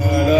Uh, no.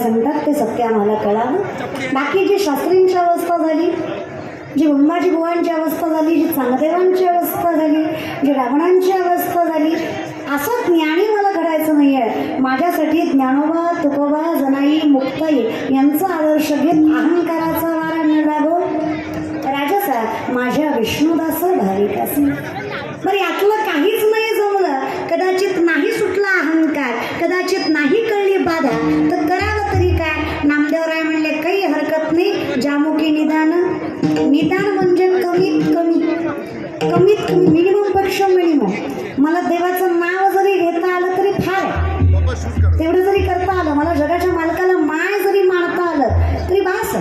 सांगतात ते सत्य आम्हाला कळावं बाकी जी शास्त्रींची अवस्था झाली जी ब्रह्माजी बुवांची अवस्था झाली जी चांगदेवांची अवस्था झाली जी रावणांची अवस्था झाली असं ज्ञानी मला घडायचं नाही आहे माझ्यासाठी ज्ञानोबा तुकोबा जनाई मुक्ताई यांचा आदर्श घेत अहंकाराचा वारा न लागो राजसा माझ्या विष्णुदास भाविकासी. बरं यातलं निदान म्हणजे कमीत कमी कमीत कमी मिनिममपेक्षा मिनिमम मला देवाचं नाव जरी घेता आलं तरी फार आहे. तेवढं जरी करता आलं मला जगाच्या मालकाला माय जरी मानता आलं तरी बास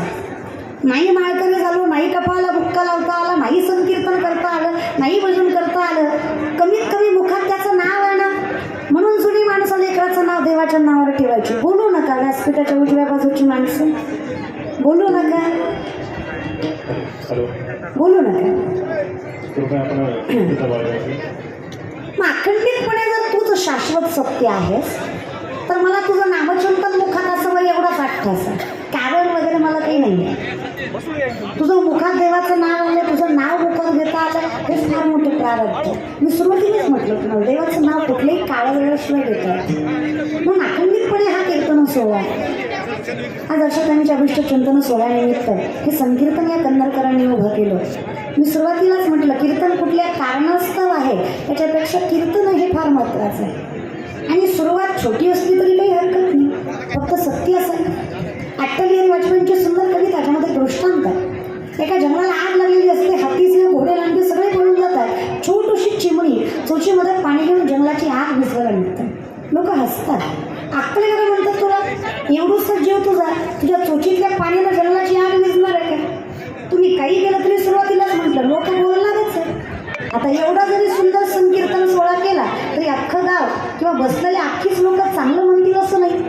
नाही माळकरी झालो नाही कपाला बुक्का लावता आला नाही संकीर्तन करता आलं नाही भजन करता आलं कमीत कमी मुखात त्याचं नाव आहे ना. म्हणून जुनी माणसं लेकराचं नाव देवाच्या नावावर ठेवायची. बोलू नका व्यासपीठाच्या उजव्या बाजूची माणसं. बोलू नका. बोलू मग अखंडितपणे जर तूच शाश्वत सत्य आहेस तर मला तुझं नामचिंतन मुखात असावं एवढा पाठ असा. कारण वगैरे मला काही नाही आहे. तुझं मुखात देवाचं नाव आलं तुझं नाव मुखात घेता आलं हेच फार मोठे प्रारब्ध मी सुरुवातीलाच म्हटलं तुम्हाला देवाचं नाव कुठल्याही काळा वेळाशिवाय घेतात म्हणून अखंडितपणे हा कीर्तन सोहळा आहे. आज अशा अभिष्ट चिंतन सोहळ्यानिमित्त हे संकीर्तन या कन्नडकरांनी उभं केलं. मी सुरुवातीलाच म्हटलं कीर्तन कुठल्या कारणास्तव आहे? त्याच्यापेक्षा कीर्तन हे फार महत्त्वाचं आहे. आणि सुरुवात छोटी असली तरी काही हरकत नाही. फक्त सत्य असेल. अट्टल आणि वाजपेयींची सुंदर कविता त्याच्यामध्ये दृष्टांत आहे. एका जंगलाला आग लागलेली असते हातीचे घोडे लांडे सगळे पळून जातात. छोटूशी चिमणी चोचीमध्ये पाणी घेऊन जंगलाची आग विसरायला निघतात. लोक हसतात. अक्कलेकडे म्हणतात तुला एवढूसा जीव तुझा तुझ्या चोचीतल्या पाण्यानं जंगलाची आग विजणार आहे का? तुम्ही काही केलं तरी सुरुवातीलाच म्हटलं लोक बोलणारच आहे आता एवढा जरी सुंदर संकीर्तन सोहळा केला तरी अख्खं गाव किंवा बसलेले अख्खीच लोक चांगलं म्हणतील असं नाही.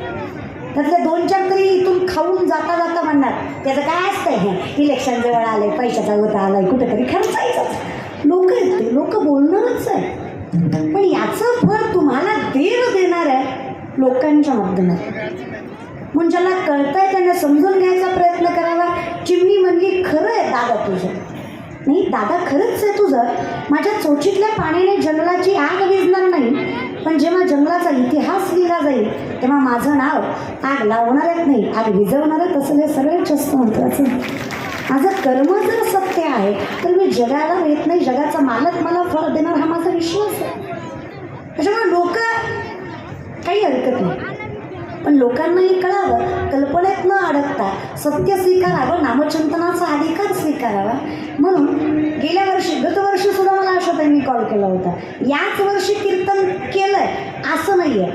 त्यातल्या दोन चार तरी इथून खाऊन जाता जाता म्हणणार त्याचं काय असतंय हे? इलेक्शन जवळ आलंय पैशाचा होता आलाय कुठेतरी खर्चायचंच लोक आहेत लोक बोलणारच आहे पण याचं फळ तुम्हाला देव देणार आहे. लोकांच्या वागण्यात म्हणून ज्याला कळतंय त्यांना समजून घ्यायचा प्रयत्न करावा. चिमणी म्हणली खरं आहे दादा तुझं. नाही दादा खरंच आहे तुझं. माझ्या चोचीतल्या पाण्याने जंगलाची आग विजणार नाही. पण जेव्हा जंगलाचा इतिहास लिहिला जाईल तेव्हा माझं नाव आग लावणारच नाही आग विजवणारच असेल हे सगळ्यात जास्त महत्त्वाचं. माझं कर्म जर सत्य आहे तर मी जगाला येत नाही. जगाचा मालक मला फळ देणार हा माझा विश्वास आहे. त्याच्यामुळे लोक काही हरकत नाही. पण लोकांनाही कळावं कल्पनेत न अडकता सत्य स्वीकारावं नामचिंतनाचा अधिकार स्वीकारावा. म्हणून गेल्या वर्षी गतवर्षी सुद्धा मला आशाताईंनी कॉल केला होता. याच वर्षी कीर्तन केलंय असं नाही आहे